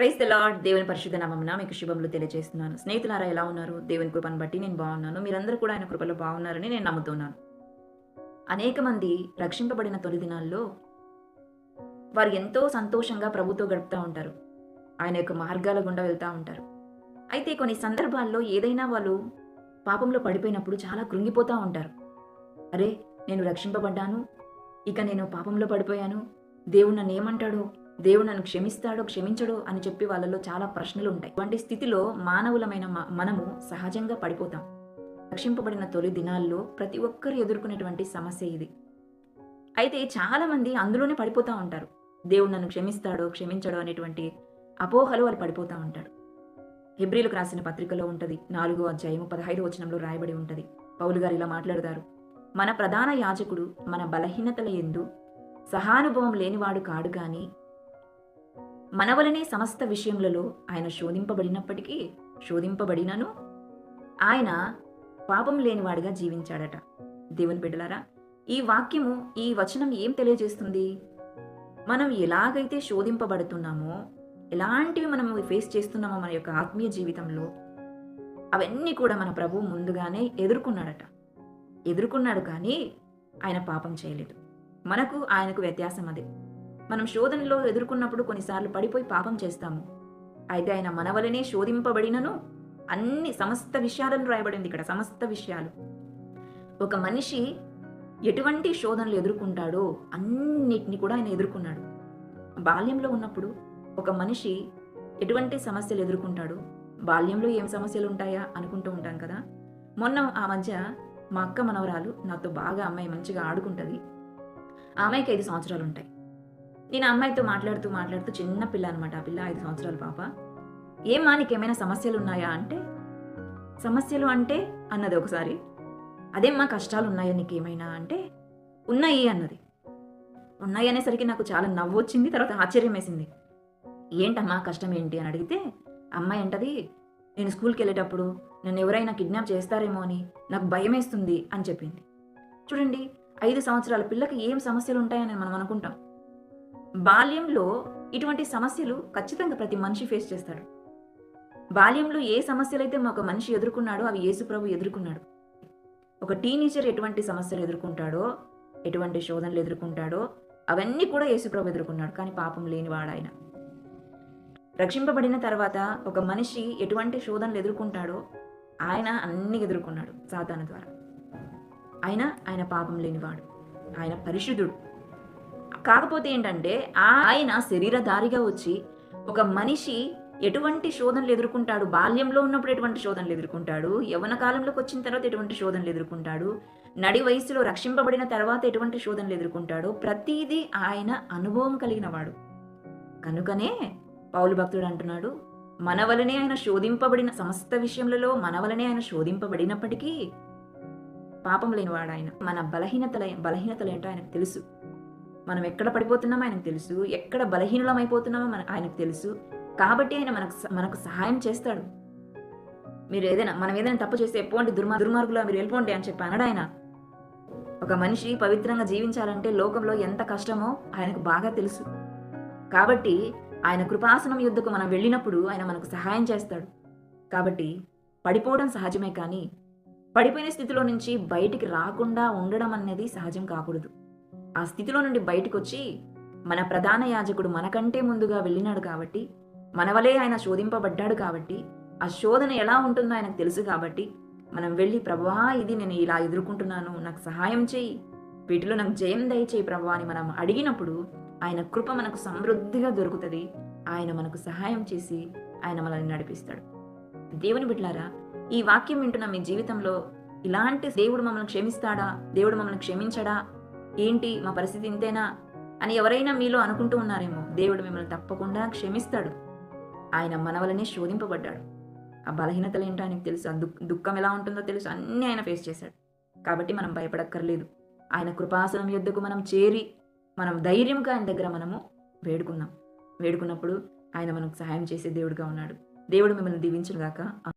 Praise the lord దేవుని పరిశుద్ధ నామమున మీకు శుభములు తెలియజేస్తున్నాను. స్నేహితులారా ఎలా ఉన్నారు? దేవుని కృపను బట్టి నేను బాగున్నాను. మీరందరూ కూడా ఆయన కృపలో బాగున్నారని నేను నమ్ముతున్నాను. అనేక మంది రక్షింపబడిన తొలి దినాల్లో వారు ఎంతో సంతోషంగా ప్రభుతో గడుపుతూ ఉంటారు. ఆయన యొక్క మార్గాల గుండా వెళ్తూ ఉంటారు. అయితే కొన్ని సందర్భాల్లో ఏదైనా వాళ్ళు పాపంలో పడిపోయినప్పుడు చాలా కృంగిపోతూ ఉంటారు. అరే నేను రక్షింపబడ్డాను. ఇక నేను పాపంలో పడిపోయాను. దేవుడు నన్ను ఏమంటాడో దేవుడు నన్ను క్షమిస్తాడో క్షమించడో అని చెప్పి వాళ్ళలో చాలా ప్రశ్నలు ఉంటాయి ఇటువంటి స్థితిలో మానవులమైన మ- మనము సహజంగా పడిపోతాం. రక్షింపబడిన తొలి దినాల్లో ప్రతి ఒక్కరు ఎదుర్కొనేటువంటి సమస్య ఇది. అయితే చాలా మంది అందులోనే పడిపోతూ ఉంటారు. దేవుడు నన్ను క్షమిస్తాడో క్షమించడో అనేటువంటి అపోహలు వాళ్ళు పడిపోతూ ఉంటారు. హెబ్రిలకు రాసిన పత్రికలో ఉంటుంది. నాలుగో అధ్యాయము పదహైదు వచనంలో రాయబడి ఉంటుంది. పౌలు గారు ఇలా మాట్లాడతారు. మన ప్రధాన యాజకుడు మన బలహీనతల ఎందు సహానుభవం లేనివాడు కాడు కానీ మన వలనే సమస్త విషయములలో ఆయన శోధింపబడినప్పటికీ శోధింపబడినను ఆయన పాపం లేనివాడిగా జీవించాడట. దేవుని బిడ్డలారా ఈ వాక్యము ఈ వచనం ఏం తెలియజేస్తుంది? మనం ఎలాగైతే శోధింపబడుతున్నామో ఎలాంటివి మనం ఫేస్ చేస్తున్నామో మన యొక్క ఆత్మీయ జీవితంలో అవన్నీ కూడా మన ప్రభు ముందుగానే ఎదుర్కొన్నాడట. ఎదుర్కొన్నాడు కానీ ఆయన పాపం చేయలేదు. మనకు ఆయనకు వ్యత్యాసం అదే మనం శోధనలో ఎదుర్కొన్నప్పుడు కొన్నిసార్లు పడిపోయి పాపం చేస్తాము. అయితే ఆయన మనవలనే శోధింపబడినను అన్ని సమస్త విషయాలను రాయబడింది ఇక్కడ సమస్త విషయాలు. ఒక మనిషి ఎటువంటి శోధనలు ఎదుర్కొంటాడో అన్నిటిని కూడా ఆయన ఎదుర్కొన్నాడు. బాల్యంలో ఉన్నప్పుడు ఒక మనిషి ఎటువంటి సమస్యలు ఎదుర్కొంటాడో? బాల్యంలో ఏం సమస్యలు ఉంటాయా అనుకుంటూ ఉంటాం కదా. మొన్న ఆ మధ్య మా అక్క మనవరాలు నాతో బాగా అమ్మాయి మంచిగా ఆడుకుంటుంది. ఆమెకి ఐదు సంవత్సరాలు ఉంటాయి. నేను అమ్మాయితో మాట్లాడుతూ మాట్లాడుతూ చిన్న పిల్ల అనమాట ఆ పిల్ల ఐదు సంవత్సరాల పాప. ఏమా నీకేమైనా సమస్యలు ఉన్నాయా అంటే? సమస్యలు అంటే? అన్నది ఒకసారి. అదేమ్మా కష్టాలు ఉన్నాయా నీకేమైనా అంటే? ఉన్నాయి అన్నది. ఉన్నాయి అనేసరికి నాకు చాలా నవ్వు వచ్చింది తర్వాత ఆశ్చర్యం వేసింది. ఏంటమ్మా కష్టం ఏంటి అని అడిగితే అమ్మాయి అంటది నేను స్కూల్కి వెళ్ళేటప్పుడు నన్ను ఎవరైనా కిడ్నాప్ చేస్తారేమో అని నాకు భయం వేస్తుంది అని చెప్పింది. చూడండి ఐదు సంవత్సరాల పిల్లకి ఏం సమస్యలు ఉంటాయని మనం అనుకుంటాం. బాల్యంలో ఇటువంటి సమస్యలు ఖచ్చితంగా ప్రతి మనిషి ఫేస్ చేస్తాడు. బాల్యంలో ఏ సమస్యలు అయితే ఒక మనిషి ఎదుర్కొన్నాడో అవి యేసుప్రభు ఎదుర్కొన్నాడు. ఒక టీనేజర్ ఎటువంటి సమస్యలు ఎదుర్కొంటాడో ఎటువంటి శోధనలు ఎదుర్కొంటాడో అవన్నీ కూడా యేసుప్రభు ఎదుర్కొన్నాడు. కానీ పాపం లేనివాడు ఆయన రక్షింపబడిన తర్వాత ఒక మనిషి ఎటువంటి శోధనలు ఎదుర్కొంటాడో ఆయన అన్ని ఎదుర్కొన్నాడు సాతాను ద్వారా. ఆయన ఆయన పాపం లేనివాడు. ఆయన పరిశుద్ధుడు. కాకపోతే ఏంటంటే ఆయన శరీరధారిగా వచ్చి ఒక మనిషి ఎటువంటి శోధనలు ఎదుర్కొంటాడు? బాల్యంలో ఉన్నప్పుడు ఎటువంటి శోధనలు ఎదుర్కొంటాడు? యవన కాలంలోకి వచ్చిన తర్వాత ఎటువంటి శోధనలు ఎదుర్కొంటాడు? నడి వయసులో రక్షింపబడిన తర్వాత ఎటువంటి శోధనలు ఎదుర్కొంటాడో? ప్రతిదీ ఆయన అనుభవం కలిగిన వాడు. కనుకనే పౌలు భక్తుడు అంటున్నాడు మన వలనే ఆయన శోధింపబడిన సమస్త విషయములలో మన వలనే ఆయన శోధింపబడినప్పటికీ పాపం లేనివాడు ఆయన. మన బలహీనతల బలహీనతలు ఏంటో ఆయనకు తెలుసు. మనం ఎక్కడ పడిపోతున్నామో ఆయనకు తెలుసు ఎక్కడ బలహీనలం అయిపోతున్నామో మన ఆయనకు తెలుసు. కాబట్టి ఆయన మనకు స- మనకు సహాయం చేస్తాడు. మీరు ఏదైనా మనం ఏదైనా తప్పు చేస్తే ఎప్పుడు దుర్మ దుర్మార్గులా మీరు వెళ్ళిపోండి అని చెప్పి అనడు ఆయన. ఒక మనిషి పవిత్రంగా జీవించాలంటే లోకంలో ఎంత కష్టమో ఆయనకు బాగా తెలుసు. కాబట్టి ఆయన కృపాసనం యుద్ధకు మనం వెళ్ళినప్పుడు ఆయన మనకు సహాయం చేస్తాడు. కాబట్టి పడిపోవడం సహజమే కానీ పడిపోయిన స్థితిలో నుంచి బయటికి రాకుండా ఉండడం అనేది సహజం కాకూడదు. ఆ స్థితిలో నుండి బయటకు వచ్చి మన ప్రధాన యాజకుడు మనకంటే ముందుగా వెళ్ళినాడు కాబట్టి మన వలే ఆయన శోధింపబడ్డాడు కాబట్టి ఆ శోధన ఎలా ఉంటుందో ఆయనకు తెలుసు కాబట్టి మనం వెళ్ళి ప్రభా ఇది నేను ఇలా ఎదుర్కొంటున్నాను నాకు సహాయం చేయి. వీటిలో నాకు జయం దయచేయి ప్రభా అని మనం అడిగినప్పుడు ఆయన కృప మనకు సమృద్ధిగా దొరుకుతుంది. ఆయన మనకు సహాయం చేసి ఆయన మనల్ని నడిపిస్తాడు. దేవుని బిడ్లారా ఈ వాక్యం వింటున్న మీ జీవితంలో ఇలాంటి దేవుడు మమ్మల్ని క్షమిస్తాడా? దేవుడు మమ్మల్ని క్షమించడా? ఏంటి మా పరిస్థితి ఇంతేనా అని ఎవరైనా మీలో అనుకుంటూ ఉన్నారేమో దేవుడు మిమ్మల్ని తప్పకుండా క్షమిస్తాడు. ఆయన మనవలనే శోధింపబడ్డాడు. ఆ బలహీనతలు ఏంటో ఆయనకు తెలుసు ఆ దుఃఖ దుఃఖం ఎలా ఉంటుందో తెలుసు అన్నీ ఆయన ఫేస్ చేశాడు. కాబట్టి మనం భయపడక్కర్లేదు. ఆయన కృపాసనం యుద్ధకు మనం చేరి మనం ధైర్యంగా ఆయన దగ్గర మనము వేడుకుందాం. వేడుకున్నప్పుడు ఆయన మనకు సహాయం చేసే దేవుడుగా ఉన్నాడు. దేవుడు మిమ్మల్ని దీవించుగాక